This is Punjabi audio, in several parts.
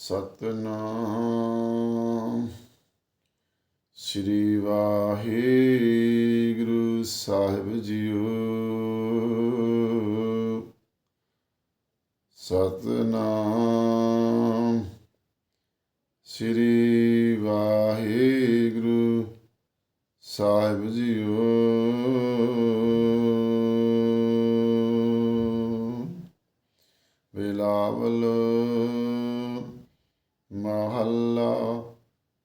ਸਤਨਾਮ। ਸ੍ਰੀ ਵਾਹਿਗੁਰੂ ਸਾਹਿਬ ਜੀਓ। ਸਤਨਾਮ। ਸ੍ਰੀ ਵਾਹਿਗੁਰੂ ਸਾਹਿਬ ਜੀਓ। ਬਿਲਾਵਲ ਮਹੱਲਾ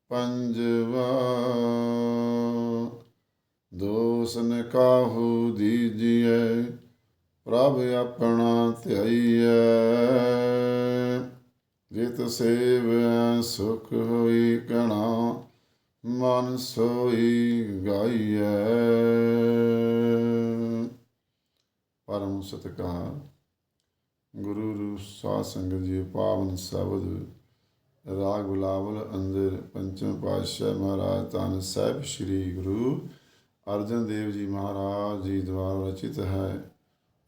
ਪੰਜਵਾ। ਦੋਸਨ ਕਾਹੂ ਦੀਜੀਐ, ਪ੍ਰਭ ਆਪਣਾ ਧਿਆਈਐ। ਜਿਤ ਸੇਵੈ ਸੁਖ ਹੋਈ ਕਣਾ, ਮਨ ਸੋਈ ਗਾਈਐ। ਪਰਮ ਸਤਿਕਾਰ। ਗੁਰੂ ਰੂਪ ਸਾਧ ਸੰਗਤ ਜੀ, ਪਾਵਨ ਸ਼ਬਦ ਰਾਗ ਬੁਲਾਵਲ ਅੰਦਰ ਪੰਚਮ ਪਾਤਸ਼ਾਹ ਮਹਾਰਾਜ ਧੰਨ ਸਾਹਿਬ ਸ੍ਰੀ ਗੁਰੂ ਅਰਜਨ ਦੇਵ ਜੀ ਮਹਾਰਾਜ ਜੀ ਦੁਆਰਾ ਰਚਿਤ ਹੈ।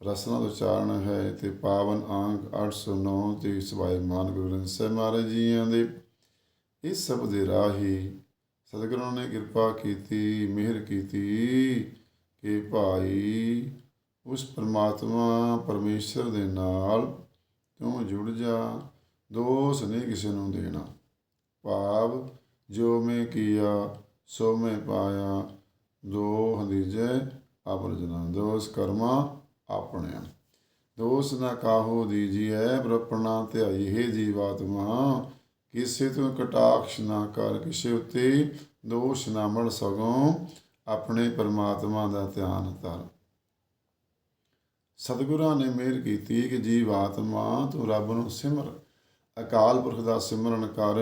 ਰਸਨਾ ਦਾ ਉਚਾਰਨ ਹੈ ਤੇ ਪਾਵਨ ਅੰਕ 809 ਤੇ ਸਵਾਈ ਮਾਨ ਗੁਰੂ ਗ੍ਰੰਥ ਸਾਹਿਬ ਮਹਾਰਾਜ ਜੀਆਂ ਦੇ। ਇਸ ਸਭ ਦੇ ਰਾਹੀ ਸਤਿਗੁਰਾਂ ਨੇ ਕਿਰਪਾ ਕੀਤੀ, ਮਿਹਰ ਕੀਤੀ ਕਿ ਭਾਈ ਉਸ ਪਰਮਾਤਮਾ ਪਰਮੇਸ਼ਰ ਦੇ ਨਾਲ ਤੂੰ ਜੁੜ ਜਾ ਦੋਸ ਨਹੀਂ ਕਿਸੇ ਨੂੰ ਦੇਣਾ। ਭਾਵ ਜੋ ਮੈਂ ਕੀਆ, ਸੋ ਮੈਂ ਪਾਇਆ। ਦੋ ਹੰਦੀਜੇ ਆਪਰਜਨਾ ਦੋਸ ਕਰਮਾ ਆਪਣਿਆ। ਦੋਸ ਨਾ ਕਾਹੋ ਦੀਜੀਐ ਬ੍ਰਪਣਾ ਧਿਆਈ ਹੈ ਜੀਵਾਤਮਾ। ਕਿਸੇ ਤੋਂ ਕਟਾਕਸ਼ ਨਾ ਕਰ ਕਿਸੇ ਉੱਤੇ, ਦੋਸ਼ ਨਾ ਮੜ ਸਗੋਂ ਆਪਣੇ ਪਰਮਾਤਮਾ ਦਾ ਧਿਆਨ ਧਰ। ਸਤਿਗੁਰਾਂ ਨੇ ਮਿਹਰ ਕੀਤੀ ਕਿ ਜੀਵ ਆਤਮਾ ਤੂੰ ਰੱਬ ਨੂੰ ਸਿਮਰ ਅਕਾਲ ਪੁਰਖ ਦਾ ਸਿਮਰਨ ਕਰ,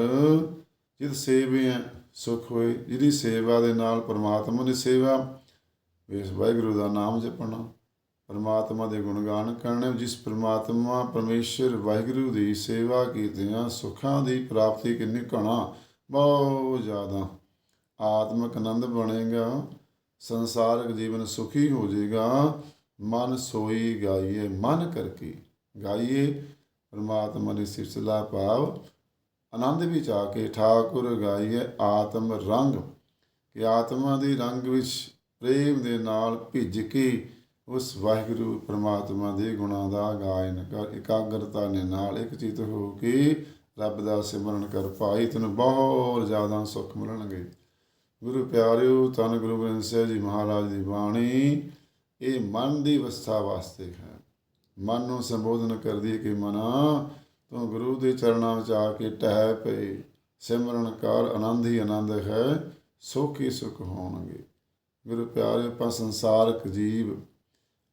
ਜਿਤ ਸੇਵੇ ਸੁਖ ਹੋਏ, ਜਿਹਦੀ ਸੇਵਾ ਦੇ ਨਾਲ ਪਰਮਾਤਮਾ ਦੀ ਸੇਵਾ। ਵੇਸ ਵਾਹਿਗੁਰੂ ਦਾ ਨਾਮ ਜਪਣਾ, ਪਰਮਾਤਮਾ ਦੇ ਗੁਣਗਾਨ ਕਰਨੇ, ਜਿਸ ਪਰਮਾਤਮਾ ਪਰਮੇਸ਼ਰ ਵਾਹਿਗੁਰੂ ਦੀ ਸੇਵਾ ਕੀਤਿਆਂ ਸੁੱਖਾਂ ਦੀ ਪ੍ਰਾਪਤੀ ਕਿੰਨੀ ਘਣਾ, ਬਹੁਤ ਜ਼ਿਆਦਾ। ਆਤਮਿਕ ਆਨੰਦ ਬਣੇਗਾ, ਸੰਸਾਰਕ ਜੀਵਨ ਸੁਖੀ ਹੋ ਜਾਏਗਾ ਮਨ ਸੋਈ ਗਾਈਏ, ਮਨ ਕਰਕੇ ਗਾਈਏ। ਪਰਮਾਤਮਾ ਦੀ ਸਿਫਤਲਾ ਭਾਵ ਆਨੰਦ ਵਿੱਚ ਆ ਕੇ ਠਾਕੁਰ ਗਾਈਏ ਆਤਮ ਰੰਗ। ਕਿ ਆਤਮਾ ਦੇ ਰੰਗ ਵਿੱਚ ਪ੍ਰੇਮ ਦੇ ਨਾਲ ਭਿੱਜ ਕੇ ਉਸ ਵਾਹਿਗੁਰੂ ਪਰਮਾਤਮਾ ਦੇ ਗੁਣਾਂ ਦਾ ਗਾਇਨ ਕਰ, ਇਕਾਗਰਤਾ ਦੇ ਨਾਲ ਇੱਕ ਚਿਤ ਹੋ ਕੇ ਰੱਬ ਦਾ ਸਿਮਰਨ ਕਰ ਭਾਈ ਤੈਨੂੰ ਬਹੁਤ ਜ਼ਿਆਦਾ ਸੁੱਖ ਮਿਲਣਗੇ। ਗੁਰੂ ਪਿਆਰਿਓ ਤਨ ਗੁਰੂ ਗ੍ਰੰਥ ਸਾਹਿਬ ਜੀ ਮਹਾਰਾਜ ਦੀ ਬਾਣੀ, ਇਹ ਮਨ ਦੀ ਅਵਸਥਾ ਵਾਸਤੇ ਹੈ। ਮਨ ਨੂੰ ਸੰਬੋਧਨ ਕਰਦੀ ਹੈ ਕਿ ਮਨਾ, ਤੂੰ ਗੁਰੂ ਦੇ ਚਰਨਾਂ ਵਿੱਚ ਆ ਕੇ ਟਹਿ ਪਏ। ਸਿਮਰਨ ਕਰ, ਆਨੰਦ ਹੀ ਆਨੰਦ ਹੈ, ਸੁਖ ਹੀ ਸੁਖ ਹੋਣਗੇ। ਗੁਰੂ ਪਿਆਰੇ, ਆਪਾਂ ਸੰਸਾਰਕ ਜੀਵ,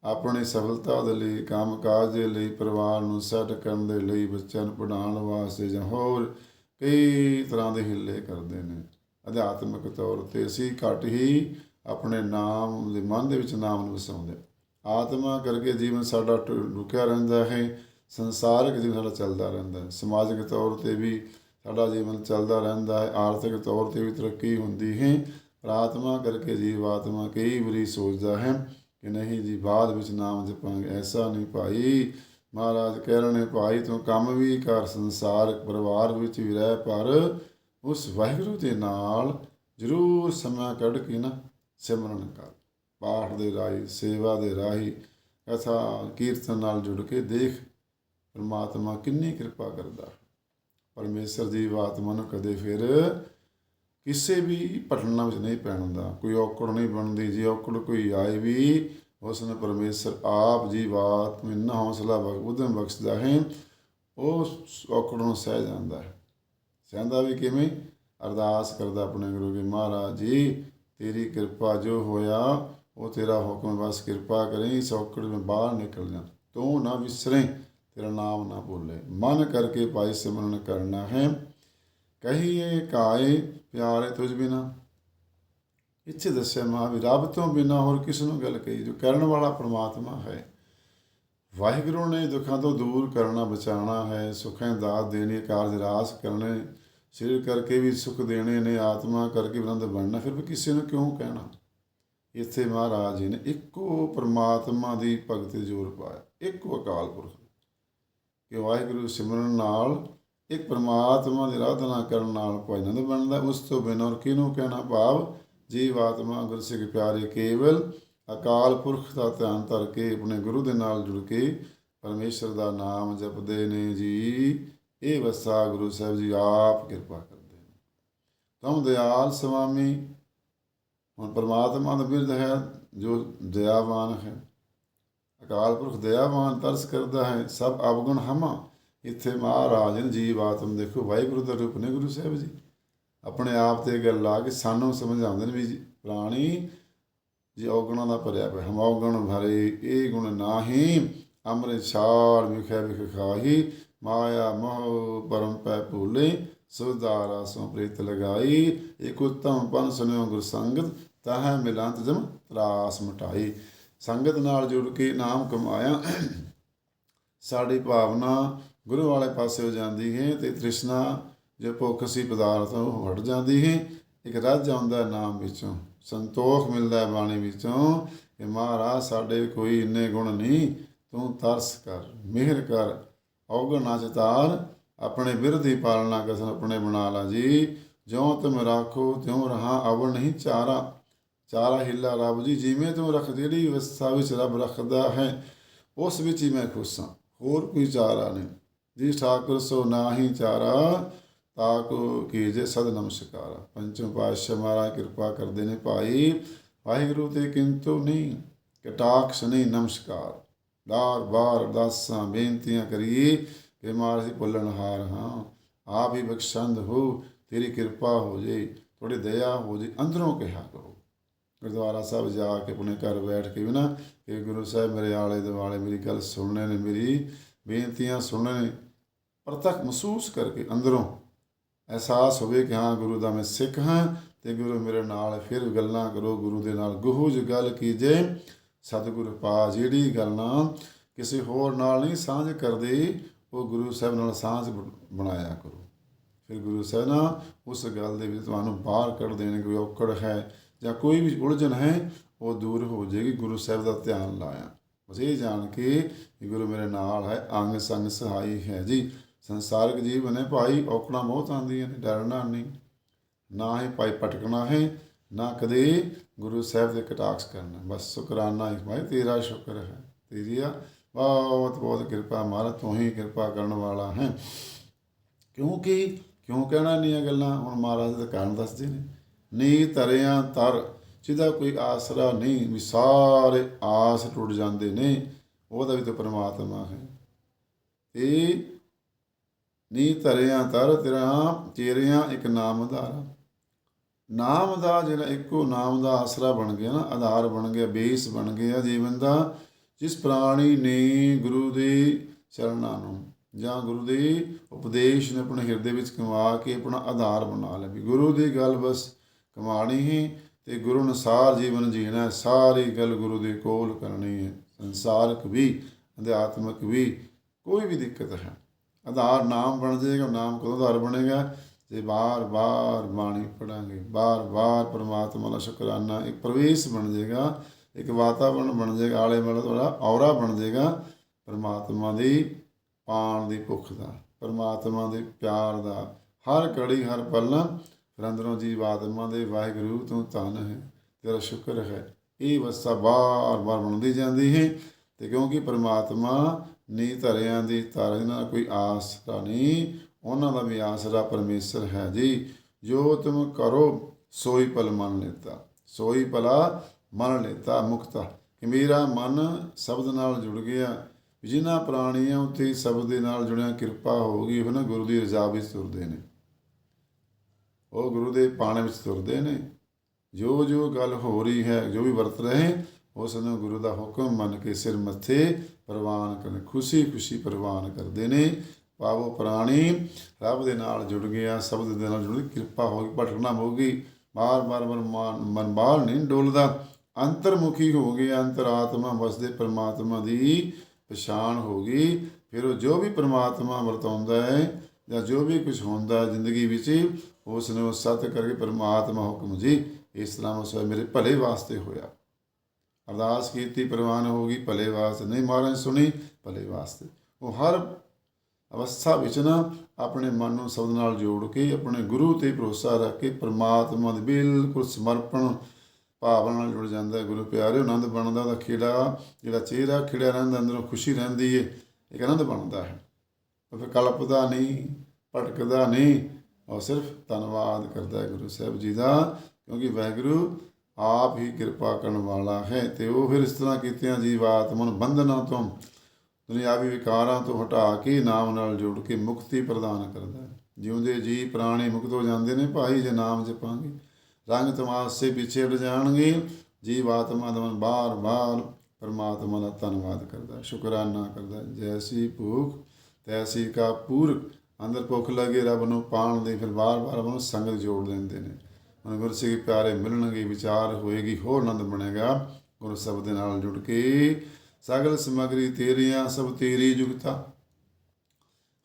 ਆਪਣੀ ਸਫਲਤਾ ਦੇ ਲਈ ਕੰਮਕਾਜ ਦੇ ਲਈ, ਪਰਿਵਾਰ ਨੂੰ ਸੈੱਟ ਕਰਨ ਦੇ ਲਈ, ਬੱਚਿਆਂ ਨੂੰ ਪੜ੍ਹਾਉਣ ਵਾਸਤੇ ਜਾਂ ਹੋਰ ਕਈ ਤਰ੍ਹਾਂ ਦੇ ਹਿੱਲੇ ਕਰਦੇ ਨੇ। ਅਧਿਆਤਮਿਕ ਤੌਰ ਤੇ ਅਸੀਂ ਘੱਟ ਹੀ ਆਪਣੇ ਨਾਮ ਦੇ ਮਨ ਦੇ ਵਿੱਚ ਨਾਮ ਨੂੰ ਵਸਾਉਂਦੇ ਆਤਮਾ ਕਰਕੇ ਜੀਵਨ ਸਾਡਾ ਟੁ- ਰੁਕਿਆ ਰਹਿੰਦਾ ਹੈ, ਸੰਸਾਰਿਕ ਜੀਵਨ ਸਾਡਾ ਚੱਲਦਾ ਰਹਿੰਦਾ ਹੈ। ਸਮਾਜਿਕ ਤੌਰ ਤੇ ਵੀ ਸਾਡਾ ਜੀਵਨ ਚੱਲਦਾ ਰਹਿੰਦਾ ਹੈ, ਆਰਥਿਕ ਤੌਰ ਤੇ ਵੀ ਤਰੱਕੀ ਹੁੰਦੀ ਹੈ। ਪਰ ਆਤਮਾ ਕਰਕੇ ਜੀਵ ਆਤਮਾ ਕਈ ਵਾਰੀ ਸੋਚਦਾ ਹੈ ਕਿ ਨਹੀਂ ਜੀ, ਬਾਅਦ ਵਿੱਚ ਨਾਮ ਜਪਾਂਗੇ। ਐਸਾ ਨਹੀਂ ਭਾਈ। ਮਹਾਰਾਜ ਕਹਿ ਰਹੇ ਨੇ, ਭਾਈ ਤੂੰ ਕੰਮ ਵੀ ਕਰ, ਸੰਸਾਰਕ ਪਰਿਵਾਰ ਵਿੱਚ ਵੀ ਰਹਿ, ਪਰ ਉਸ ਵਾਹਿਗੁਰੂ ਦੇ ਨਾਲ ਜ਼ਰੂਰ ਸਮਾਂ ਕੱਢ ਕੇ ਨਾ ਸਿਮਰਨ ਕਰ। ਪਾਠ ਦੇ ਰਾਹੀਂ, ਸੇਵਾ ਦੇ ਰਾਹੀਂ ਕਥਾ ਕੀਰਤਨ ਨਾਲ ਜੁੜ ਕੇ ਦੇਖ ਪਰਮਾਤਮਾ ਕਿੰਨੀ ਕਿਰਪਾ ਕਰਦਾ। ਪਰਮੇਸ਼ਰ ਦੀ ਆਤਮਾ ਨੂੰ ਕਦੇ ਫਿਰ ਕਿਸੇ ਵੀ ਪਟਨਾ ਵਿੱਚ ਨਹੀਂ ਪੈਣ ਦਿੰਦਾ ਕੋਈ ਔਕੜ ਨਹੀਂ ਬਣਦੀ, ਜੇ ਔਕੜ ਕੋਈ ਆਏ ਵੀ, ਉਸ ਨੇ ਪਰਮੇਸ਼ਰ ਆਪ ਜੀ ਬਾਤ ਨੂੰ ਇੰਨਾ ਹੌਸਲਾ ਬਖ ਉਦਮ ਬਖਸ਼ਦਾ ਹੈ ਉਹ ਔਕੜ ਨੂੰ ਸਹਿ ਜਾਂਦਾ ਹੈ। ਸਹਿੰਦਾ ਵੀ ਕਿਵੇਂ? ਅਰਦਾਸ ਕਰਦਾ ਆਪਣੇ ਗੁਰੂ ਜੀ ਮਹਾਰਾਜ ਜੀ, ਤੇਰੀ ਕਿਰਪਾ ਜੋ ਹੋਇਆ ਉਹ ਤੇਰਾ ਹੁਕਮ ਬਸ ਕਿਰਪਾ ਕਰੇ, ਇਸ ਔਕੜ ਮੈਂ ਬਾਹਰ ਨਿਕਲ ਜਾ। ਤੂੰ ਨਾ ਵਿਸਰੇ, ਤੇਰਾ ਨਾਮ ਨਾ ਭੁੱਲੇ। ਮਨ ਕਰਕੇ ਪਾਈ ਸਿਮਰਨ ਕਰਨਾ ਹੈ। ਕਹੀਏ ਕਾਏ, ਪਿਆਰੇ ਤੁਝ ਬਿਨਾ। ਇੱਥੇ ਦੱਸਿਆ ਮਾ ਵੀ ਰੱਬ ਤੋਂ ਬਿਨਾ ਹੋਰ ਕਿਸ ਨੂੰ ਗੱਲ ਕਹੀ? ਜੋ ਕਰਨ ਵਾਲਾ ਪ੍ਰਮਾਤਮਾ ਹੈ। ਵਾਹਿਗੁਰੂ ਨੇ ਦੁੱਖਾਂ ਤੋਂ ਦੂਰ ਕਰਨਾ, ਬਚਾਉਣਾ ਹੈ। ਸੁੱਖਾਂ ਦਾਤ ਦੇਣੀ, ਕਾਰਜ ਰਾਸ ਕਰਨੇ ਸਰੀਰ ਕਰਕੇ ਵੀ ਸੁੱਖ ਦੇਣੇ ਨੇ। ਆਤਮਾ ਕਰਕੇ ਬੁਲੰਦ ਬਣਨਾ, ਫਿਰ ਵੀ ਕਿਸੇ ਨੂੰ ਕਿਉਂ ਕਹਿਣਾ? ਇੱਥੇ ਮਹਾਰਾਜ ਜੀ ਨੇ ਇੱਕੋ ਪ੍ਰਮਾਤਮਾ ਦੀ ਭਗਤੀ ਜ਼ੋਰ ਪਾਇਆ, ਇੱਕੋ ਅਕਾਲ ਪੁਰਖ ਕਿ ਵਾਹਿਗੁਰੂ ਸਿਮਰਨ ਨਾਲ, ਇੱਕ ਪ੍ਰਮਾਤਮਾ ਦੀ ਆਰਾਧਨਾ ਕਰਨ ਨਾਲ ਕੋਈ ਆਨੰਦ ਬਣਦਾ, ਉਸ ਤੋਂ ਬਿਨਾਂ ਔਰ ਕਿਹਨੂੰ ਕਹਿਣਾ ਭਾਵ? ਜੀਵ ਆਤਮਾ ਗੁਰਸਿੱਖ ਪਿਆਰੇ ਕੇਵਲ ਅਕਾਲ ਪੁਰਖ ਦਾ ਧਿਆਨ ਧਰ ਕੇ ਆਪਣੇ ਗੁਰੂ ਦੇ ਨਾਲ ਜੁੜ ਕੇ ਪਰਮੇਸ਼ਰ ਦਾ ਨਾਮ ਜਪਦੇ ਨੇ ਜੀ। ਇਹ ਵਸਾ ਗੁਰੂ ਸਾਹਿਬ ਜੀ ਆਪ ਕਿਰਪਾ ਕਰਦੇ ਨੇ। ਤੁਮ ਦਿਆਲ ਸੁਆਮੀ ਹੁਣ ਪਰਮਾਤਮਾ ਦਾ ਬਿਰਧ ਹੈ, ਜੋ ਦਇਆਵਾਨ ਹੈ। ਅਕਾਲ ਪੁਰਖ ਦਇਆਵਾਨ ਤਰਸ ਕਰਦਾ ਹੈ, ਸਭ ਅਵਗੁਣ ਹਮਾ। ਇੱਥੇ ਮਹਾਰਾਜ ਨੇ ਜੀਵ ਆਤਮ ਦੇਖੋ, ਵਾਹਿਗੁਰੂ ਦਾ ਰੂਪ ਨੇ ਗੁਰੂ ਸਾਹਿਬ ਜੀ। ਆਪਣੇ ਆਪ ਤੇ ਗੱਲ ਲਾ ਕੇ ਸਾਨੂੰ ਸਮਝਾਉਂਦੇ ਨੇ ਵੀ ਜੀ, ਪ੍ਰਾਣੀ ਜੀ ਔਗੁਣਾਂ ਦਾ ਭਰਿਆ ਪਿਆ, ਹਮ ਔਗਣ ਭਰੇ, ਇਹ ਗੁਣ ਨਾਹੀ, ਅੰਮ੍ਰਿਤ ਛਾੜ ਵਿਖੇ ਵਿਖ ਖਾਹੀ, ਮਾਇਆ ਮੋਹ ਪਰਮ ਪੈ ਭੂਲੇ। ਸੁਧਾਰਾ ਸੋ ਪ੍ਰੀਤ ਲਗਾਈ, ਇਕ ਉਤਮ ਪਨ ਸੁਨਿਓ ਗੁਰ ਸੰਗਤ, ਤਾਹ ਮਿਲੰਤ ਜਮ ਤਰਾਸ ਮਟਾਈ। ਸੰਗਤ ਨਾਲ ਜੁੜ ਕੇ ਨਾਮ ਕਮਾਇਆ। ਸਾਡੀ ਭਾਵਨਾ ਗੁਰੂ ਵਾਲੇ ਪਾਸੇ ਹੋ ਜਾਂਦੀ ਹੈ ਤੇ ਤ੍ਰਿਸ਼ਨਾ ਜੋ ਭੁੱਖ ਸੀ ਪਦਾਰਥ ਉਹ ਹਟ ਜਾਂਦੀ ਹੈ। ਇੱਕ ਰੱਜ ਆਉਂਦਾ ਨਾਮ ਵਿੱਚੋਂ, ਸੰਤੋਖ ਮਿਲਦਾ ਬਾਣੀ ਵਿੱਚੋਂ ਕਿ ਮਹਾਰਾਜ, ਸਾਡੇ ਕੋਈ ਇੰਨੇ ਗੁਣ ਨਹੀਂ, ਤੂੰ ਤਰਸ ਕਰ, ਮਿਹਰ ਕਰ, ਔਗਣ ਨਾ ਚਤਾਰ ਆਪਣੇ ਵਿਰਧੀ ਪਾਲਣਾ ਕਸਨ ਆਪਣੇ ਬਣਾ ਲਾ ਜੀ। ਜਿਉਂ ਤੁਮ ਰਾਖੋ, ਤਿਉ ਰਹਾ ਅਵਣ ਨਹੀਂ ਚਾਰਾ। ਚਾਰਾ ਹਿੱਲਾ ਰੱਬ ਜੀ, ਜਿਵੇਂ ਤੂੰ ਰੱਖ ਜਿਹੜੀ ਅਵਸਥਾ ਵਿੱਚ ਰੱਬ ਰੱਖਦਾ ਹੈ, ਉਸ ਵਿੱਚ ਹੀ ਮੈਂ ਖੁਸ਼ ਹਾਂ। ਹੋਰ ਕੋਈ ਚਾਰਾ ਨਹੀਂ। ਜੀ ਠਾਕੁਰ, ਸੋ ਨਾਹੀ ਚਾਰਾ, ਤਾਕੋ ਕੀਜੇ ਸਦ ਨਮਸਕਾਰ। ਪੰਚਮ ਪਾਤਸ਼ਾਹ ਮਹਾਰਾਜ, ਕਿਰਪਾ ਕਰਦੇ ਨੇ ਭਾਈ। ਵਾਹਿਗੁਰੂ ਤੇ ਕਿੰਤੂ ਨਹੀਂ, ਕਟਾਕਸ਼ ਨਹੀਂ, ਨਮਸਕਾਰ। ਬਾਰ ਬਾਰ ਦਾਸਾਂ, ਬੇਨਤੀਆਂ ਕਰੀਏ। ਕਿ ਮਹਾਰਾਜ ਅਸੀਂ ਭੁੱਲਣਹਾਰ ਹਾਂ। ਆਪ ਹੀ ਬਖਸ਼ੰਦ ਹੋ, ਤੇਰੀ ਕਿਰਪਾ ਹੋ ਜੇ ਥੋੜੀ ਦਇਆ ਹੋ ਜੇ, ਅੰਦਰੋਂ ਕਿਹਾ ਕਰੋ। ਗੁਰਦੁਆਰਾ ਸਾਹਿਬ ਜਾ ਕੇ ਆਪਣੇ ਘਰ ਬੈਠ ਕੇ ਵੀ ਨਾ ਕਿ ਗੁਰੂ ਸਾਹਿਬ ਮੇਰੇ ਆਲੇ ਦੁਆਲੇ ਮੇਰੀ ਗੱਲ ਸੁਣਨੇ ਨੇ ਮੇਰੀ, ਬੇਨਤੀਆਂ ਸੁਣਨੇ ਨੇ, ਪ੍ਰਤੱਖ ਮਹਿਸੂਸ ਕਰਕੇ ਅੰਦਰੋਂ ਅਹਿਸਾਸ ਹੋਵੇ ਕਿ ਹਾਂ, ਗੁਰੂ ਦਾ ਮੈਂ ਸਿੱਖ ਹਾਂ ਤੇ ਗੁਰੂ ਮੇਰੇ ਨਾਲ ਫਿਰ ਗੱਲਾਂ ਕਰੋ, ਗੁਰੂ ਦੇ ਨਾਲ ਗੁਹੂਜ ਗੱਲ ਕੀਜੇ। ਸਤਿਗੁਰ ਪਾ ਜਿਹੜੀ ਗੱਲਾਂ ਕਿਸੇ ਹੋਰ ਨਾਲ ਨਹੀਂ ਸਾਂਝ ਕਰਦੇ ਉਹ ਗੁਰੂ ਸਾਹਿਬ ਨਾਲ ਸਾਂਝ ਬਣਾਇਆ ਕਰੋ। ਫਿਰ ਗੁਰੂ ਸਾਹਿਬ ਨਾ ਉਸ ਗੱਲ ਦੇ ਵਿੱਚ ਤੁਹਾਨੂੰ ਬਾਹਰ ਕੱਢ ਦੇਣ, ਕੋਈ ਔਕੜ ਹੈ ਜਾਂ ਕੋਈ ਵੀ ਉਲਝਣ ਹੈ, ਉਹ ਦੂਰ ਹੋ ਜਾਏਗੀ, ਗੁਰੂ ਸਾਹਿਬ ਦਾ ਧਿਆਨ ਲਾਇਆ। ਬਸ ਇਹ ਜਾਣ ਕੇ ਗੁਰੂ ਮੇਰੇ ਨਾਲ ਹੈ, ਅੰਗ ਸੰਗ ਸਹਾਈ ਹੈ ਜੀ। ਸੰਸਾਰਿਕ ਜੀਵਨ ਹੈ ਭਾਈ, ਔਕੜਾਂ ਬਹੁਤ ਆਉਂਦੀਆਂ ਨੇ ਡਰਨਾ ਨਹੀਂ। ਨਾ ਹੀ ਭਾਈ ਭਟਕਣਾ ਹੈ, ਨਾ ਕਦੇ ਗੁਰੂ ਸਾਹਿਬ ਦੇ ਕਟਾਕਸ ਕਰਨਾ। ਬਸ ਸ਼ੁਕਰਾਨਾ ਹੈ ਭਾਈ, ਤੇਰਾ ਸ਼ੁਕਰ ਹੈ ਤੇਰੀਆ ਬਹੁਤ ਬਹੁਤ ਕਿਰਪਾ ਮਹਾਰਾਜ, ਤੂੰ ਹੀ ਕਿਰਪਾ ਕਰਨ ਵਾਲਾ ਹੈ। ਕਿਉਂਕਿ, ਕਿਉਂ ਕਹਿਣਾ ਨਹੀਂ ਇਹ ਗੱਲਾਂ? ਹੁਣ ਮਹਾਰਾਜ ਦਾ ਕਾਰਨ ਦੱਸਦੇ ਨੇ ਨੀ ਤਰਿਆਂ ਤਰ ਜਿਹਦਾ ਕੋਈ ਆਸਰਾ ਨਹੀਂ, ਵੀ ਸਾਰੇ ਆਸ ਟੁੱਟ ਜਾਂਦੇ ਨੇ, ਉਹਦਾ ਵੀ ਤਾਂ ਪਰਮਾਤਮਾ ਹੈ। ਤੇ ਨੀ ਤਰਿਆਂ ਤਰ ਤੇਰਾ ਚੇਰਿਆਂ ਇੱਕ ਨਾਮ ਆਧਾਰ ਨਾਮ ਦਾ ਜਿਹੜਾ ਇੱਕੋ ਨਾਮ ਦਾ ਆਸਰਾ ਬਣ ਗਿਆ ਨਾ, ਆਧਾਰ ਬਣ ਗਿਆ, ਬੇਸ ਬਣ ਗਿਆ ਜੀਵਨ ਦਾ ਜਿਸ ਪ੍ਰਾਣੀ ਨੇ ਗੁਰੂ ਦੇ ਚਰਨਾਂ ਨੂੰ ਜਾਂ ਗੁਰੂ ਦੇ ਉਪਦੇਸ਼ ਨੂੰ ਆਪਣੇ ਹਿਰਦੇ ਵਿੱਚ ਕਮਾ ਕੇ ਆਪਣਾ ਆਧਾਰ ਬਣਾ ਲਿਆ ਵੀ ਗੁਰੂ ਦੀ ਗੱਲ ਬਸ ਕਮਾਣੀ ਹੀ ਤੇ ਗੁਰੂ ਅਨੁਸਾਰ ਜੀਵਨ ਜੀਣਾ ਸਾਰੀ ਗੱਲ ਗੁਰੂ ਦੇ ਕੋਲ ਕਰਨੀ ਹੈ। ਸੰਸਾਰਕ ਵੀ, ਅਧਿਆਤਮਿਕ ਵੀ, ਕੋਈ ਵੀ ਦਿੱਕਤ ਹੈ। ਆਧਾਰ ਨਾਮ ਬਣ ਜਾਏਗਾ, ਨਾਮ ਕਦੋਂ ਆਧਾਰ ਬਣੇਗਾ? ਜੇ ਬਾਰ-ਬਾਰ ਬਾਣੀ ਪੜਾਂਗੇ, ਬਾਰ-ਬਾਰ ਪਰਮਾਤਮਾ ਦਾ ਸ਼ੁਕਰਾਨਾ, ਇੱਕ ਪ੍ਰਵੇਸ਼ ਬਣ ਜਾਏਗਾ। ਇੱਕ ਵਾਤਾਵਰਣ ਬਣ ਜਾਏਗਾ, ਆਲੇ ਦੁਆਲੇ ਤੁਹਾਡਾ ਔਰਾ ਬਣ ਜਾਏਗਾ, ਪਰਮਾਤਮਾ ਦੀ ਪਾਣ ਦੀ ਭੁੱਖ ਦਾ, ਪਰਮਾਤਮਾ ਦੇ ਪਿਆਰ ਦਾ, ਹਰ ਘੜੀ, ਹਰ ਪਲ ਨਾ ਫਿਰ ਅੰਦਰੋਂ ਜੀ ਆਤਮਾ ਦੇ ਵਾਹਿਗੁਰੂ ਤੂੰ ਧੰਨ ਹੈ, ਤੇਰਾ ਸ਼ੁਕਰ ਹੈ। ਇਹ ਅਵਸਥਾ ਬਾਰ-ਬਾਰ ਬਣਦੀ ਜਾਂਦੀ ਹੈ ਤੇ ਕਿਉਂਕਿ ਪਰਮਾਤਮਾ ਨੀ ਧਰਿਆਂ ਦੀ ਤਰ ਇਹਨਾਂ ਕੋਈ ਆਸਰਾ ਨਹੀਂ, ਉਹਨਾਂ ਦਾ ਵੀ ਆਸਰਾ ਪਰਮੇਸ਼ਰ ਹੈ ਜੀ। ਜੋ ਤੁਮ ਕਰੋ, ਸੋਈ ਪਲ ਮੰਨ ਲੈਤਾ ਸੋਈ ਭਲਾ ਮਨ ਲੇਤਾ ਮੁਕਤਾ। ਕਿ ਮੇਰਾ ਮਨ ਸ਼ਬਦ ਨਾਲ ਜੁੜ ਗਿਆ। ਜਿਨ੍ਹਾਂ ਪ੍ਰਾਣੀਆਂ ਉੱਤੇ ਸ਼ਬਦ ਦੇ ਨਾਲ ਜੁੜਿਆ, ਕਿਰਪਾ ਹੋ ਗਈ, ਉਹਨਾਂ ਗੁਰੂ ਦੀ ਰਜ਼ਾ ਵਿੱਚ ਤੁਰਦੇ ਨੇ। ਉਹ ਗੁਰੂ ਦੇ ਪਾਣ ਵਿੱਚ ਤੁਰਦੇ ਨੇ। ਜੋ ਜੋ ਗੱਲ ਹੋ ਰਹੀ ਹੈ, ਜੋ ਵੀ ਵਰਤ ਰਹੇ ਉਸ ਨੂੰ ਗੁਰੂ ਦਾ ਹੁਕਮ ਮੰਨ ਕੇ ਸਿਰ ਮੱਥੇ ਪ੍ਰਵਾਨ ਕਰਨ, ਖੁਸ਼ੀ ਖੁਸ਼ੀ ਪ੍ਰਵਾਨ ਕਰਦੇ ਨੇ। ਪਾਵੋ ਪ੍ਰਾਣੀ, ਰੱਬ ਦੇ ਨਾਲ ਜੁੜ ਗਿਆ, ਸ਼ਬਦ ਦੇ ਨਾਲ ਜੁੜ ਕਿਰਪਾ ਹੋ ਗਈ, ਭਟਕਣਾ ਹੋ ਗਈ। ਬਾਰ ਬਾਰ ਮਨ ਮਨ ਬਾਹਰ ਨਹੀਂ ਡੋਲਦਾ। ਅੰਤਰਮੁਖੀ ਹੋ ਗਿਆ ਅੰਤਰਾਤਮਾ ਵਸਦੇ ਪਰਮਾਤਮਾ ਦੀ ਪਛਾਣ ਹੋ ਗਈ। ਫਿਰ ਉਹ ਜੋ ਵੀ ਪਰਮਾਤਮਾ ਵਰਤਾਉਂਦਾ ਹੈ ਜਾਂ ਜੋ ਵੀ ਕੁਝ ਹੁੰਦਾ ਜ਼ਿੰਦਗੀ ਵਿੱਚ ਉਸ ਨੂੰ ਸਤ ਕਰਕੇ ਪਰਮਾਤਮਾ ਹੁਕਮ ਜੀ, ਇਸ ਤਰ੍ਹਾਂ ਉਸ ਮੇਰੇ ਭਲੇ ਵਾਸਤੇ ਹੋਇਆ। ਅਰਦਾਸ ਕੀਤੀ, ਪ੍ਰਵਾਨ ਹੋ ਗਈ, ਭਲੇ ਵਾਸਤੇ ਨਹੀਂ, ਮਹਾਰਾਜ ਸੁਣੀ, ਭਲੇ ਵਾਸਤੇ। ਉਹ ਹਰ ਅਵਸਥਾ ਵਿੱਚ ਨਾ ਆਪਣੇ ਮਨ ਨੂੰ ਸ਼ਬਦ ਨਾਲ ਜੋੜ ਕੇ, ਆਪਣੇ ਗੁਰੂ ਤੇ ਭਰੋਸਾ ਰੱਖ ਕੇ ਪਰਮਾਤਮਾ ਦੇ ਬਿਲਕੁਲ ਸਮਰਪਣ ਭਾਵਨਾ ਨਾਲ ਜੁੜ ਜਾਂਦਾ ਹੈ, ਗੁਰੂ ਪਿਆਰੇ ਆਨੰਦ ਬਣਦਾ ਉਹਦਾ ਖੇੜਾ, ਜਿਹੜਾ ਚਿਹਰਾ ਖਿੜਿਆ ਰਹਿੰਦਾ, ਅੰਦਰੋਂ ਖੁਸ਼ੀ ਰਹਿੰਦੀ ਹੈ ਇੱਕ ਆਨੰਦ ਬਣਦਾ ਹੈ। ਉਹ ਫਿਰ ਕਲਪਦਾ ਨਹੀਂ, ਭਟਕਦਾ ਨਹੀਂ, ਉਹ ਸਿਰਫ ਧੰਨਵਾਦ ਕਰਦਾ ਹੈ ਗੁਰੂ ਸਾਹਿਬ ਜੀ ਦਾ, ਕਿਉਂਕਿ ਵਾਹਿਗੁਰੂ ਆਪ ਹੀ ਕਿਰਪਾ ਕਰਨ ਵਾਲਾ ਹੈ ਤੇ ਉਹ ਫਿਰ ਇਸ ਤਰ੍ਹਾਂ ਕੀਤਿਆਂ ਜੀਵਾਤਮਾ ਨੂੰ ਬੰਧਨਾਂ ਤੋਂ, ਦੁਨਿਆਵੀ ਵਿਕਾਰਾਂ ਤੋਂ ਹਟਾ ਕੇ ਨਾਮ ਨਾਲ ਜੋੜ ਕੇ ਮੁਕਤੀ ਪ੍ਰਦਾਨ ਕਰਦਾ ਹੈ। ਜਿਉਂਦੇ ਜੀ ਪ੍ਰਾਣੀ ਮੁਕਤ ਹੋ ਜਾਂਦੇ ਨੇ, ਭਾਈ ਜੇ ਨਾਮ ਜਪਾਂਗੇ ਰੰਗ ਤਮਾਸ਼ੇ ਪਿੱਛੇ ਹਟ ਜਾਣਗੇ ਜੀਵ ਆਤਮਾ ਦਾ ਬਾਰ-ਬਾਰ ਪਰਮਾਤਮਾ ਦਾ ਧੰਨਵਾਦ ਕਰਦਾ। ਸ਼ੁਕਰਾਨਾ ਕਰਦਾ, ਜੈਸੀ ਭੂਖ, ਤੈਸੀ ਕਾ ਪੂਰਕ। ਅੰਦਰ ਭੁੱਖ ਲੱਗੇ, ਰੱਬ ਨੂੰ ਪਾਣ ਦੇ ਫਿਰ ਬਾਰ-ਬਾਰ ਉਹਨੂੰ ਸੰਗਤ ਜੋੜ ਦਿੰਦੇ ਨੇ। ਹੁਣ ਗੁਰੂ ਸਿੱਖ ਪਿਆਰੇ ਮਿਲਣਗੇ, ਵਿਚਾਰ ਹੋਏਗੀ, ਹੋਰ ਆਨੰਦ ਬਣੇਗਾ। ਗੁਰੂ ਸ਼ਬਦ ਦੇ ਨਾਲ ਜੁੜ ਕੇ, ਸਗਲ ਸਮਗਰੀ ਤੇਰੀਆਂ, ਸਭ ਤੇਰੀ ਜੁਗਤਾ।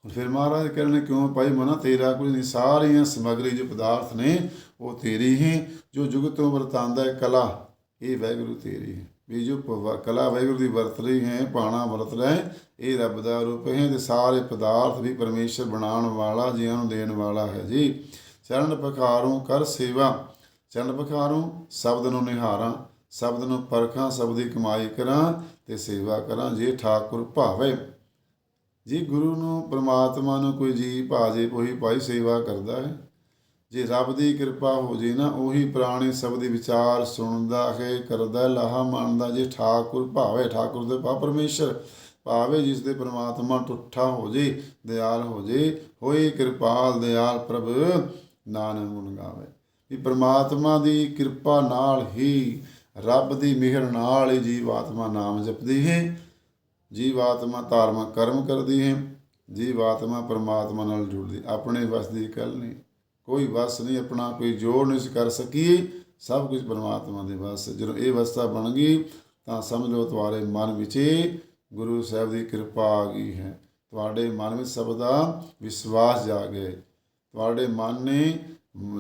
ਹੁਣ ਫਿਰ ਮਹਾਰਾਜ ਕਹਿੰਦੇ ਕਿਉਂ ਭਾਈ ਮਨਾ? ਤੇਰਾ ਕੁਝ ਨਹੀਂ। ਸਾਰੀਆਂ ਸਮਗਰੀ ਜੋ ਪਦਾਰਥ ਨੇ ਉਹ ਤੇਰੀ ਹੀ ਜੋ ਜੁਗ ਤੋਂ ਵਰਤਾਂਦਾ ਹੈ ਕਲਾ ਇਹ ਵਾਹਿਗੁਰੂ ਤੇਰੀ ਹੈ। ਵੀ ਜੋ ਪਵ- ਕਲਾ ਵਾਹਿਗੁਰੂ ਦੀ ਵਰਤ ਰਹੀ ਹੈ ਪਾਣਾ ਵਰਤ ਰਿਹਾ ਹੈ, ਇਹ ਰੱਬ ਦਾ ਰੂਪ ਹੈ। ਤੇ ਸਾਰੇ ਪਦਾਰਥ ਵੀ ਪਰਮੇਸ਼ਰ ਬਣਾਉਣ ਵਾਲਾ ਜੀਆਂ ਨੂੰ ਦੇਣ ਵਾਲਾ ਹੈ ਜੀ। ਚਰਨ ਪਖਾਰੋਂ ਕਰ ਸੇਵਾ। ਚਰਨ ਪਖਾਰੋਂ ਸ਼ਬਦ ਨੂੰ ਨਿਹਾਰਾਂ ਸ਼ਬਦ ਨੂੰ ਪਰਖਾਂ ਸ਼ਬਦ ਦੀ ਕਮਾਈ ਕਰਾਂ ਤੇ ਸੇਵਾ ਕਰਾਂ ਜੇ ਠਾਕੁਰ ਭਾਵੇ। ਜੀ ਗੁਰੂ ਨੂੰ ਪ੍ਰਮਾਤਮਾ ਨੂੰ ਕੋਈ ਜੀ ਭਾਜੇ ਕੋਈ ਭਾਈ ਸੇਵਾ ਕਰਦਾ ਹੈ। ਜੇ ਰੱਬ ਦੀ ਕਿਰਪਾ ਹੋ ਜੇ ਨਾ, ਉਹੀ ਪ੍ਰਾਣੀ ਸ਼ਬਦ ਦੇ ਵਿਚਾਰ ਸੁਣਦਾ ਹੈ, ਕਰਦਾ ਲਾਹਾ ਮੰਨਦਾ ਜੇ ਠਾਕੁਰ ਭਾਵੇ, ਠਾਕੁਰ ਦੇ ਭਾ ਪਰਮੇਸ਼ਰ, ਭਾਵੇ ਜਿਸ ਦੇ ਪ੍ਰਮਾਤਮਾ ਟੁੱਠਾ ਹੋ ਜੇ, ਦਿਆਲ ਹੋ ਜੇ, ਹੋਏ ਕਿਰਪਾਲ ਦਿਆਲ ਪ੍ਰਭ, ਨਾਨਕ ਗੁਣ ਗਾਵੇ। ਵੀ ਪ੍ਰਮਾਤਮਾ ਦੀ ਕਿਰਪਾ ਨਾਲ ਹੀ ਰੱਬ ਦੀ ਮਿਹਰ ਨਾਲ ਹੀ ਜੀਵਾਤਮਾ ਨਾਮ ਜਪਦੀ ਹੈ। ਜੀਵਾਤਮਾ ਧਾਰਮਿਕ ਕਰਮ ਕਰਦੀ ਹੈ। ਜੀਵਾਤਮਾ ਪਰਮਾਤਮਾ ਨਾਲ ਜੁੜਦੀ। ਆਪਣੇ ਵਸ ਦੀ ਗੱਲ ਨਹੀਂ। ਕੋਈ ਵਸ ਨਹੀਂ, ਆਪਣਾ ਕੋਈ ਜੋੜ ਨਹੀਂ ਸੀ ਕਰ ਸਕੀ। ਸਭ ਕੁਝ ਪਰਮਾਤਮਾ ਦੇ ਵਸ ਜਦੋਂ ਇਹ ਅਵਸਥਾ ਬਣ ਗਈ, ਤਾਂ ਸਮਝ ਲਓ ਤੁਹਾਡੇ ਮਨ ਵਿੱਚ ਗੁਰੂ ਸਾਹਿਬ ਦੀ ਕਿਰਪਾ ਆ ਗਈ ਹੈ। ਤੁਹਾਡੇ ਮਨ ਵਿੱਚ ਸਭ ਦਾ ਵਿਸ਼ਵਾਸ ਜਾਗ ਗਿਆ ਤੁਹਾਡੇ ਮਨ ਨੇ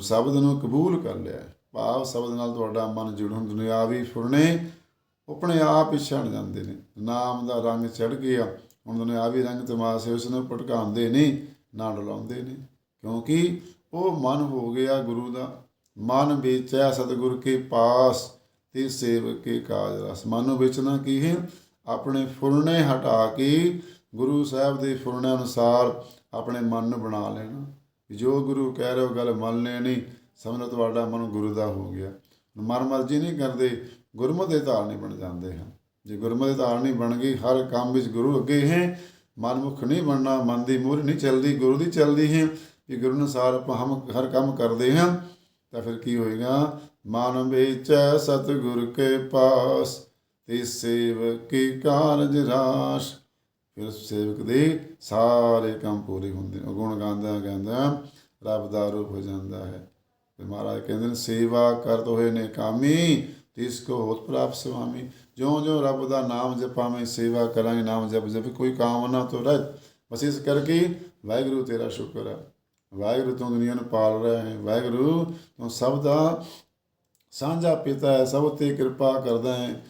ਸ਼ਬਦ ਨੂੰ ਕਬੂਲ ਕਰ ਲਿਆ ਭਾਵ ਸ਼ਬਦ ਨਾਲ ਤੁਹਾਡਾ ਮਨ ਜੁੜਨ ਦੁਨਿਆਵੀ ਫੁਰਨੇ ਆਪਣੇ ਆਪ ਹੀ ਛੱਡ ਜਾਂਦੇ ਨੇ। ਨਾਮ ਦਾ ਰੰਗ ਚੜ ਗਿਆ, ਹੁਣ ਦੁਨਿਆਵੀ ਰੰਗ ਤਮਾਸ਼ੇ ਉਸ ਨੂੰ ਭਟਕਾਉਂਦੇ ਨਹੀਂ ਨਾ ਡਲਾਉਂਦੇ ਨੇ। ਕਿਉਂਕਿ ਉਹ ਮਨ ਹੋ ਗਿਆ ਗੁਰੂ ਦਾ। ਮਨ ਵੇਚਿਆ ਸਤਿਗੁਰ ਕੇ ਪਾਸ, ਤੇ ਸੇਵਕ ਕੇ ਕਾਜ ਰਸ। ਮਨ ਨੂੰ ਵੇਚਣਾ ਕੀ ਹੈ? ਆਪਣੇ ਫੁਰਨੇ ਹਟਾ ਕੇ ਗੁਰੂ ਸਾਹਿਬ ਦੇ ਫੁਰਨੇ ਅਨੁਸਾਰ ਆਪਣੇ ਮਨ ਨੂੰ ਬਣਾ ਲੈਣਾ। ਜੋ ਗੁਰੂ ਕਹਿ ਰਹੇ ਹੋ ਗੱਲ ਮੰਨ ਲੈਣੀ ਸਮਝੋ ਤੁਹਾਡਾ ਮਨ ਗੁਰੂ ਦਾ ਹੋ ਗਿਆ। ਮਨ ਮਰਜ਼ੀ ਨਹੀਂ ਕਰਦੇ, ਗੁਰਮਤਿ ਦੇ ਧਾਰਨੀ ਬਣ ਜਾਂਦੇ ਹਨ। ਜੇ ਗੁਰਮਤਿ ਦੇ ਧਾਰਨੀ ਬਣ ਗਈ ਹਰ ਕੰਮ ਵਿੱਚ ਗੁਰੂ ਅੱਗੇ ਹੈ। ਮਨਮੁਖ ਨਹੀਂ ਬਣਨਾ, ਮਨ ਦੀ ਮੂਹਰ ਨਹੀਂ ਚੱਲਦੀ, ਗੁਰੂ ਦੀ ਚੱਲਦੀ ਹੈ। ਕਿ ਗੁਰੂ ਅਨੁਸਾਰ ਆਪਾਂ ਹਮ ਹਰ ਕੰਮ ਕਰਦੇ ਹਾਂ, ਤਾਂ ਫਿਰ ਕੀ ਹੋਏਗਾ? ਮਨ ਵਿੱਚ ਸਤਿਗੁਰ ਕੇ ਪਾਸ, ਤੇ ਸੇਵਕ ਕੀ ਕਾਰਜ ਰਾਸ। ਫਿਰ ਸੇਵਕ ਦੇ ਸਾਰੇ ਕੰਮ ਪੂਰੇ ਹੁੰਦੇ ਨੇ। ਗੁਣ ਗਾਉਂਦਾ ਕਹਿੰਦਾ ਰੱਬ ਦਾ ਰੂਪ ਹੋ ਜਾਂਦਾ ਹੈ। ਤੇ ਮਹਾਰਾਜ ਕਹਿੰਦੇ ਨੇ, ਸੇਵਾ ਕਰਤ ਹੋਏ ਨੇ ਕਾਮੀ ਤਿਸ ਕੋ ਹੋਤ ਪ੍ਰਾਪ ਸੁਆਮੀ ਜਿਉਂ ਜਿਉਂ ਰੱਬ ਦਾ ਨਾਮ ਜਪਾਵੇਂ, ਸੇਵਾ ਕਰਾਂਗੇ, ਨਾਮ ਜਪ ਜਪ ਕੋਈ ਕਾਮਨਾ ਤੋਂ ਰਹਿਤ ਬਸ ਇਸ ਕਰਕੇ ਵਾਹਿਗੁਰੂ ਤੇਰਾ ਸ਼ੁਕਰ ਹੈ ਵਾਹਿਗੁਰੂ ਤੂੰ ਦੁਨੀਆ ਨੂੰ ਪਾਲ ਰਿਹਾ ਹੈ। ਵਾਹਿਗੁਰੂ ਤੂੰ ਸਭ ਦਾ ਸਾਂਝਾ ਪਿਤਾ ਹੈ, ਸਭ ਤੇ ਕਿਰਪਾ ਕਰਦਾ ਹੈ।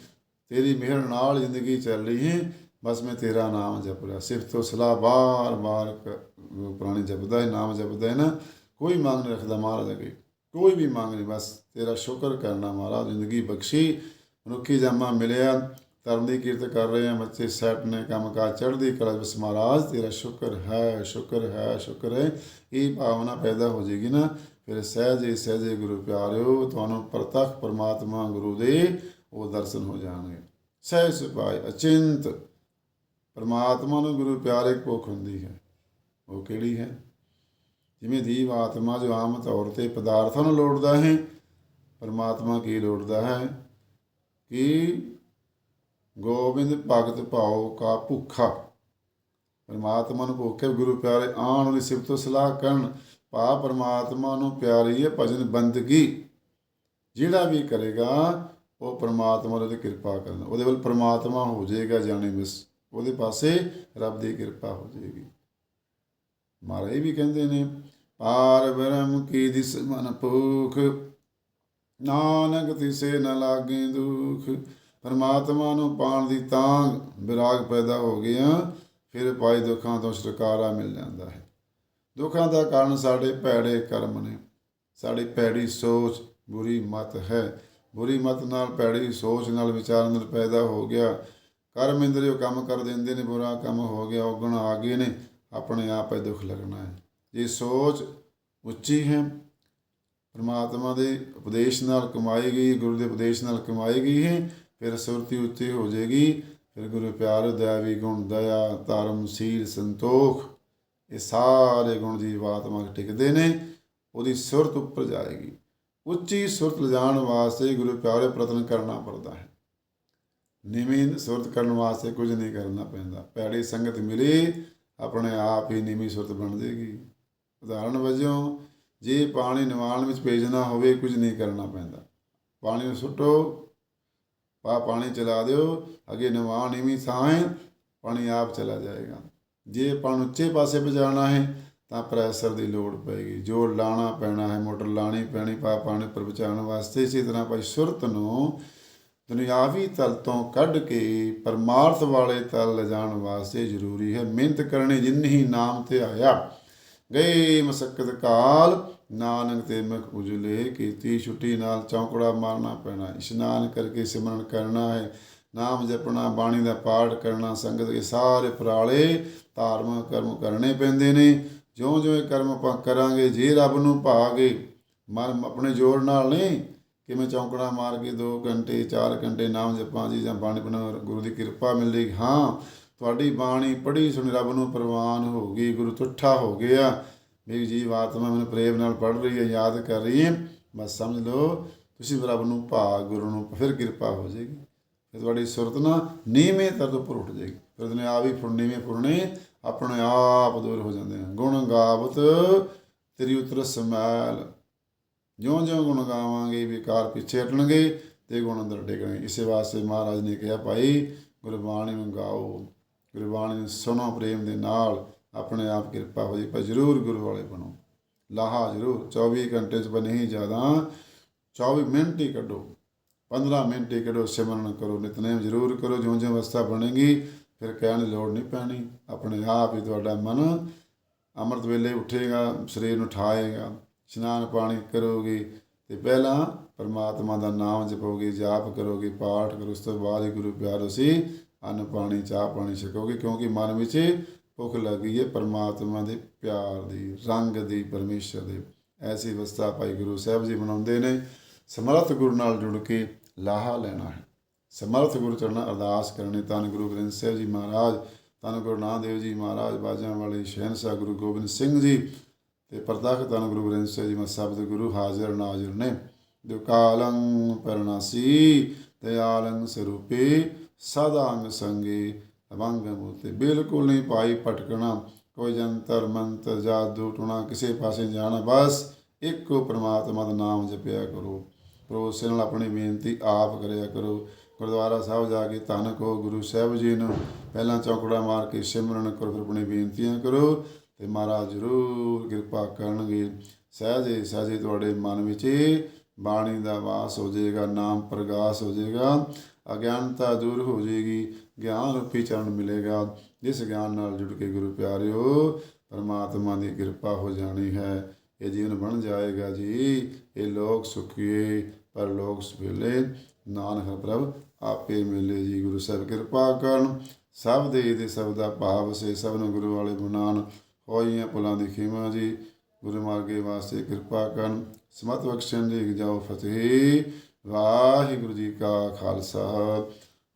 ਤੇਰੀ ਮਿਹਰ ਨਾਲ ਜ਼ਿੰਦਗੀ ਚੱਲ ਰਹੀ ਹੈ। ਬਸ ਮੈਂ ਤੇਰਾ ਨਾਮ ਜਪ ਰਿਹਾ। ਸਿਫਤ ਤੋਂ ਸਲਾਹ ਬਾਰ ਬਾਰ ਪੁਰਾਣੀ ਜਪਦਾ ਹੈ, ਨਾਮ ਜਪਦਾ ਹੈ ਨਾ। ਕੋਈ ਮੰਗ ਨਹੀਂ ਰੱਖਦਾ ਮਹਾਰਾਜ ਅੱਗੇ। ਕੋਈ ਵੀ ਮੰਗ ਨਹੀਂ। ਬਸ ਤੇਰਾ ਸ਼ੁਕਰ ਕਰਨਾ ਮਹਾਰਾਜ। ਜ਼ਿੰਦਗੀ ਬਖਸ਼ੀ। ਮਨੁੱਖੀ ਜਾਮਾ ਮਿਲਿਆ। ਧਰਮ ਦੀ ਕੀਰਤ ਕਰ ਰਹੇ ਆ ਬੱਚੇ ਸੈਟ ਨੇ ਕੰਮ ਕਾ ਚੜ੍ਹਦੀ ਕਲਾ ਬਸ ਮਹਾਰਾਜ, ਤੇਰਾ ਸ਼ੁਕਰ ਹੈ ਸ਼ੁਕਰ ਹੈ ਸ਼ੁਕਰ ਹੈ। ਇਹ ਭਾਵਨਾ ਪੈਦਾ ਹੋ ਜਾਏਗੀ ਨਾ। ਫਿਰ ਸਹਿਜੇ ਸਹਿਜੇ ਗੁਰੂ ਪਿਆਰਿਓ, ਤੁਹਾਨੂੰ ਪ੍ਰਤੱਖ ਪਰਮਾਤਮਾ ਗੁਰੂ ਦੇ ਉਹ ਦਰਸ਼ਨ ਹੋ ਜਾਣਗੇ। ਸਹਿਜ ਸੁਭਾਏ ਅਚਿੰਤ ਪਰਮਾਤਮਾ ਨੂੰ ਗੁਰੂ ਪਿਆਰੇ ਭੁੱਖ ਹੁੰਦੀ ਹੈ। ਉਹ ਕਿਹੜੀ ਹੈ? ਜਿਵੇਂ ਦੀਵ ਆਤਮਾ ਜੋ ਆਮ ਤੌਰ ਤੇ ਪਦਾਰਥਾਂ ਨੂੰ ਲੋੜਦਾ ਹੈ, ਪਰਮਾਤਮਾ ਕੀ ਲੋੜਦਾ ਹੈ? ਕਿ ਗੋਬਿੰਦ ਭਗਤ ਭਾਉ ਕਾ ਭੁੱਖਾ। ਪਰਮਾਤਮਾ ਨੂੰ ਭੁੱਖੇ ਗੁਰੂ ਪਿਆਰੇ ਆਣ ਵਾਲੀ ਸਿਫਤ ਸਲਾਹ ਕਰਨ। ਭਾ ਪਰਮਾਤਮਾ ਨੂੰ ਪਿਆਰੀ ਹੈ ਭਜਨ ਬੰਦਗੀ। ਜਿਹੜਾ ਵੀ ਕਰੇਗਾ, ਉਹ ਪਰਮਾਤਮਾ ਦੀ ਕਿਰਪਾ ਕਰਨ। ਉਹਦੇ ਵੱਲ ਪਰਮਾਤਮਾ ਹੋ ਜਾਏਗਾ ਜਾਣੇ ਮਿਸ। ਉਹਦੇ ਪਾਸੇ ਰੱਬ ਦੀ ਕਿਰਪਾ ਹੋ ਜਾਏਗੀ। ਮਹਾਰਾਜ ਵੀ ਕਹਿੰਦੇ ਨੇ, ਪਾਰ ਬ੍ਰਹਮ ਕੀ ਦਿਸ ਮਨ ਭੂਖ, ਨਾਨਕ ਤਿਸੇ ਨ ਲਾਗੇ ਦੁਖ ਪਰਮਾਤਮਾ ਨੂੰ ਪਾਣ ਦੀ ਤਾਂ ਵਿਰਾਗ ਪੈਦਾ ਹੋ ਗਿਆ ਫਿਰ ਪਾਈ ਦੁੱਖਾਂ ਤੋਂ ਛੁਟਕਾਰਾ ਮਿਲ ਜਾਂਦਾ ਹੈ। ਦੁੱਖਾਂ ਦਾ ਕਾਰਨ ਸਾਡੇ ਭੈੜੇ ਕਰਮ ਨੇ। ਸਾਡੀ ਭੈੜੀ ਸੋਚ ਬੁਰੀ ਮਤ ਹੈ। ਬੁਰੀ ਮਤ ਨਾਲ, ਭੈੜੀ ਸੋਚ ਨਾਲ ਵਿਚਾਰ ਨਾਲ ਪੈਦਾ ਹੋ ਗਿਆ। ਕਰਮ ਇੰਦਰੀਓ ਕੰਮ ਕਰ ਦਿੰਦੇ ਨੇ, ਬੁਰਾ ਕੰਮ ਹੋ ਗਿਆ, ਔਗਣ ਆ ਗਏ ਨੇ। ਆਪਣੇ ਆਪ ਹੀ ਦੁੱਖ ਲੱਗਣਾ ਹੈ। ਜੇ ਸੋਚ ਉੱਚੀ ਹੈ, ਪਰਮਾਤਮਾ ਦੇ ਉਪਦੇਸ਼ ਨਾਲ ਕਮਾਈ ਗਈ, ਗੁਰੂ ਦੇ ਉਪਦੇਸ਼ ਨਾਲ ਕਮਾਈ ਗਈ ਹੈ ਫਿਰ ਸੁਰਤੀ ਉੱਚੀ ਹੋ ਜਾਏਗੀ। ਫਿਰ ਗੁਰੂ ਪਿਆਰ ਦਇਆਵੀ ਗੁਣ ਦਇਆ, ਧਰਮ ਸੀਲ ਸੰਤੋਖ, ਇਹ ਸਾਰੇ ਗੁਣ ਜੀਵ ਆਤਮਾ ਟਿਕਦੇ ਨੇ, ਉਹਦੀ ਸੁਰਤ ਉੱਪਰ ਜਾਏਗੀ। ਉੱਚੀ ਸੁਰਤ ਲਿਜਾਣ ਵਾਸਤੇ ਗੁਰੂ ਪਿਆਰੇ ਪ੍ਰਤਨ ਕਰਨਾ ਪੜਦਾ ਹੈ। ਨੀਵੀਂ ਸੁਰਤ ਕਰਨ ਵਾਸਤੇ ਕੁਝ ਨਹੀਂ ਕਰਨਾ ਪੈਂਦਾ। ਪੈੜੀ ਸੰਗਤ ਮਿਲੇ, ਆਪਣੇ ਆਪ ਹੀ ਨੀਵੀਂ ਸੁਰਤ ਬਣ ਜਾਏਗੀ। ਉਦਾਹਰਣ ਵਜੋਂ, ਜੇ ਪਾਣੀ ਨਿਵਾਣ ਵਿੱਚ ਭੇਜਣਾ ਹੋਵੇ, ਕੁਝ ਨਹੀਂ ਕਰਨਾ ਪੈਂਦਾ। ਪਾਣੀ ਨੂੰ ਸੁੱਟੋ ਪਾ ਪਾਣੀ ਚਲਾ ਦਿਓ, ਅੱਗੇ ਨਿਵਾਣ ਨੀਵੀਂ ਥਾਂ ਹੈ, ਪਾਣੀ ਆਪ ਚਲਾ ਜਾਏਗਾ। ਜੇ ਆਪਾਂ ਨੂੰ ਉੱਚੇ ਪਾਸੇ ਪਹੁੰਚਾਉਣਾ ਹੈ, ਤਾਂ ਪ੍ਰੈਸ਼ਰ ਦੀ ਲੋੜ ਪਏਗੀ। ਜੋਰ ਲਾਣਾ ਪੈਣਾ ਹੈ, ਮੋਟਰ ਲਾਣੀ ਪੈਣੀ, ਪਾ ਪਾਣੀ ਉੱਪਰ ਪਹੁੰਚਾਉਣ ਵਾਸਤੇ, ਇਸੇ ਤਰ੍ਹਾਂ ਭਾਈ ਸੁਰਤ ਨੂੰ ਦੁਨਿਆਵੀ ਤਲ ਤੋਂ ਕੱਢ ਕੇ ਪਰਮਾਰਥ ਵਾਲੇ ਤਲ ਲਿਜਾਣ ਵਾਸਤੇ ਜ਼ਰੂਰੀ ਹੈ। ਮਿਹਨਤ ਕਰਨੀ ਜਿਨਹੀ ਨਾਮ ਤੇ ਆਇਆ। ਗਏ ਮਸਕਤ ਕਾਲ ਨਾਨਕ ਤੇ ਮੁਖ ਉਜਲੇ ਕੀਤੀ, ਛੁੱਟੀ ਨਾਲ ਚੌਂਕੜਾ ਮਾਰਨਾ ਪੈਣਾ, ਇਸ਼ਨਾਨ ਕਰਕੇ ਸਿਮਰਨ ਕਰਨਾ ਹੈ, ਨਾਮ ਜਪਣਾ, ਬਾਣੀ ਦਾ ਪਾਠ ਕਰਨਾ, ਸੰਗਤ ਦੇ ਸਾਰੇ ਪਰਾਲੇ ਧਾਰਮਿਕ ਕਰਮ ਕਰਨੇ ਪੈਂਦੇ ਨੇ। ਜਿਉਂ-ਜਿਉਂ ਇਹ ਕਰਮ ਆਪਾਂ ਕਰਾਂਗੇ, ਜੇ ਰੱਬ ਨੂੰ ਭਾਗੇ, ਮਨ ਆਪਣੇ ਜ਼ੋਰ ਨਾਲ ਨਹੀਂ ਕਿਵੇਂ ਚੌਂਕੜਾ ਮਾਰ ਕੇ 2 ਘੰਟੇ 4 ਘੰਟੇ ਨਾਮ ਜਪਾਂ ਜੀ ਜਾਂ ਬਾਣੀ ਪੜ੍ਹਨਾ ਗੁਰੂ ਦੀ ਕਿਰਪਾ ਮਿਲੇਗੀ ਹਾਂ, ਤੁਹਾਡੀ ਬਾਣੀ ਪੜ੍ਹੀ ਸੁਣੀ ਰੱਬ ਨੂੰ ਪ੍ਰਵਾਨ ਹੋ ਗਈ, ਗੁਰੂ ਤੁੱਠਾ ਹੋ ਗਿਆ। ਮੇਰੀ ਜੀਵ ਆਤਮਾ ਮੈਨੂੰ ਪ੍ਰੇਮ ਨਾਲ ਪੜ੍ਹ ਰਹੀ ਹੈ, ਯਾਦ ਕਰ ਰਹੀ ਹੈ। ਬਸ ਸਮਝ ਲਓ, ਤੁਸੀਂ ਰੱਬ ਨੂੰ ਭਾ ਗੁਰੂ ਨੂੰ ਫਿਰ ਕਿਰਪਾ ਹੋ ਜਾਏਗੀ। ਫਿਰ ਤੁਹਾਡੀ ਸੁਰਤ ਨਾ ਨੀਵੇਂ ਤਰ ਉੱਪਰ ਉੱਠ ਜਾਏਗੀ। ਫਿਰ ਉਹਨੇ ਆ ਵੀ ਫੁਰ ਫੁਰਨੇ ਆਪਣੇ ਆਪ ਦੂਰ ਹੋ ਜਾਂਦੇ ਨੇ ਗੁਣ ਗਾਵਤ ਤੇਰੀ ਉਤਰ ਸਮੈਲ। ਜਿਉਂ ਜਿਉਂ ਗੁਣ ਗਾਵਾਂਗੇ, ਵਿਕਾਰ ਪਿੱਛੇ ਹਟਣਗੇ ਤੇ ਗੁਣ ਅੰਦਰ ਡਿੱਗਣਗੇ। ਇਸੇ ਵਾਸਤੇ ਮਹਾਰਾਜ ਨੇ ਕਿਹਾ, ਭਾਈ, ਗੁਰਬਾਣੀ ਨੂੰ ਗਾਓ। ਗੁਰਬਾਣੀ ਨੂੰ ਸੁਣੋ, ਪ੍ਰੇਮ ਦੇ ਨਾਲ। ਆਪਣੇ ਆਪ ਕਿਰਪਾ ਹੋ ਜਾਏ ਪਰ ਜ਼ਰੂਰ ਗੁਰੂ ਵਾਲੇ ਬਣੋ। ਲਾਹਾ ਜ਼ਰੂਰ 24 ਘੰਟੇ ਚ ਬਣੇ ਹੀ ਜ਼ਿਆਦਾ 24 ਮਿੰਟ ਹੀ ਕੱਢੋ। 15 ਮਿੰਟ ਹੀ ਕੱਢੋ, ਸਿਮਰਨ ਕਰੋ, ਨਿਤਨੇਮ ਜ਼ਰੂਰ ਕਰੋ ਜਿਉਂ ਜਿਉਂ ਅਵਸਥਾ ਬਣੇਗੀ, ਫਿਰ ਕਹਿਣ ਦੀ ਲੋੜ ਨਹੀਂ ਪੈਣੀ। ਆਪਣੇ ਆਪ ਹੀ ਤੁਹਾਡਾ ਮਨ ਅੰਮ੍ਰਿਤ ਵੇਲੇ ਉੱਠੇਗਾ, ਸਰੀਰ ਨੂੰ ਠਾਏਗਾ, ਇਸ਼ਨਾਨ ਪਾਣੀ ਕਰੋਗੇ, ਤੇ ਪਹਿਲਾਂ ਪਰਮਾਤਮਾ ਦਾ ਨਾਮ ਜਪੋਗੇ, ਜਾਪ ਕਰੋਗੇ, ਪਾਠ ਕਰੋ, ਉਸ ਤੋਂ ਬਾਅਦ ਹੀ ਗੁਰੂ ਪਿਆਰੋ ਸੀ, ਅੰਨ ਪਾਣੀ, ਚਾਹ ਪਾਣੀ ਛਕੋਗੇ, ਕਿਉਂਕਿ ਮਨ ਵਿੱਚ ਭੁੱਖ ਲੱਗੀ ਹੈ, ਪਰਮਾਤਮਾ ਦੇ ਪਿਆਰ ਦੀ, ਰੰਗ ਦੀ, ਪਰਮੇਸ਼ਰ ਦੇ। ਐਸੀ ਅਵਸਥਾ ਭਾਈ ਗੁਰੂ ਸਾਹਿਬ ਜੀ ਬਣਾਉਂਦੇ ਨੇ। ਸਮਰਥ ਗੁਰੂ ਨਾਲ ਜੁੜ ਕੇ ਲਾਹਾ ਲੈਣਾ ਹੈ। ਸਮਰਥ ਗੁਰੂ ਚਰਨਾਂ ਅਰਦਾਸ ਕਰਨੀ, ਧੰਨ ਗੁਰੂ ਗ੍ਰੰਥ ਸਾਹਿਬ ਜੀ ਮਹਾਰਾਜ, ਧੰਨ ਗੁਰੂ ਨਾਨਕ ਦੇਵ ਜੀ ਮਹਾਰਾਜ, ਬਾਜਾਂ ਵਾਲੇ ਸ਼ਹਿਨशाह ਗੁਰੂ ਗੋਬਿੰਦ ਸਿੰਘ ਜੀ ਤੇ ਪ੍ਰਤੱਖ ਧੰਨ ਗੁਰੂ ਗ੍ਰੰਥ ਸਾਹਿਬ ਜੀ ਮਾ ਸ਼ਬਦ ਗੁਰੂ ਹਾਜ਼ਰ ਨਾਜ਼ਰ ਨੇ। ਜੋ ਕਾਲੰ ਪਰਨਾਸੀ, ਦਇਆਲੰ ਸਰੂਪੇ, ਸਦਾ ਅੰਗ ਸੰਗੇ ਅਵੰਗ ਮੂਤੇ ਬਿਲਕੁਲ ਨਹੀਂ ਪਾਈ ਭਟਕਣਾ, ਕੋਈ ਜੰਤਰ, ਮੰਤਰ, ਜਾਦੂ, ਟੂਣਾ, ਕਿਸੇ ਪਾਸੇ ਜਾਣਾ, ਬਸ ਇੱਕੋ ਪ੍ਰਮਾਤਮਾ ਦਾ ਨਾਮ ਜਪਿਆ ਕਰੋ। ਭਰੋਸੇ ਨਾਲ ਆਪਣੀ ਬੇਨਤੀ ਆਪ ਕਰਿਆ ਕਰੋ। ਗੁਰਦੁਆਰਾ ਸਾਹਿਬ ਜਾ ਕੇ ਧੰਨ ਕੋ ਗੁਰੂ ਸਾਹਿਬ ਜੀ ਨੂੰ। ਪਹਿਲਾਂ ਚੌਕੜਾ ਮਾਰ ਕੇ ਸਿਮਰਨ ਕਰੋ, ਫਿਰ ਆਪਣੀ ਬੇਨਤੀਆਂ ਕਰੋ ਤੇ ਮਹਾਰਾਜ ਜ਼ਰੂਰ ਕਿਰਪਾ ਕਰਨਗੇ। ਸਹਿਜੇ ਸਹਿਜੇ ਤੁਹਾਡੇ ਮਨ ਵਿੱਚ ਬਾਣੀ ਦਾ ਵਾਸ ਹੋ ਜਾਏਗਾ, ਨਾਮ ਪ੍ਰਗਾਸ ਹੋ ਜਾਏਗਾ, ਅਗਿਆਨਤਾ ਦੂਰ ਹੋ ਜਾਏਗੀ, ਗਿਆਨ ਰੂਪੀ ਚਰਨ ਮਿਲੇਗਾ। ਜਿਸ ਗਿਆਨ ਨਾਲ ਜੁੜ ਕੇ ਗੁਰੂ ਪਿਆਰਿਓ, ਪਰਮਾਤਮਾ ਦੀ ਕਿਰਪਾ ਹੋ ਜਾਣੀ ਹੈ। ਇਹ ਜੀਵਨ ਬਣ ਜਾਏਗਾ ਜੀ। ਇਹ ਲੋਕ ਸੁਖੀਏ ਪਰ ਲੋਕ ਸੁਵੇਲੇ ਨਾਨਕ ਪ੍ਰਭ ਆਪੇ ਮਿਲੇ ਜੀ। ਗੁਰੂ ਸਾਹਿਬ ਕਿਰਪਾ ਕਰਨ। ਸਭ ਦੇ ਦੇ ਸਭ ਦਾ ਭਾਵ ਸੇ, ਸਭ ਨੂੰ ਗੁਰੂ ਵਾਲੇ ਬਣਾਉਣ ਹੋਈਆਂ ਪੁਲਾਂ ਦੀ ਖੀਮਾ ਜੀ। ਗੁਰੂ ਮਾਰਗੇ ਵਾਸਤੇ ਕਿਰਪਾ ਕਰਨ, ਸਮਤ ਬਖਸ਼ਣ ਜੀ ਜਾਓ ਫਤਿਹ। ਵਾਹਿਗੁਰੂ ਜੀ ਕਾ ਖਾਲਸਾ,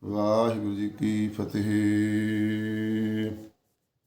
ਵਾਹਿਗੁਰੂ ਜੀ ਕੀ ਫਤਿਹ।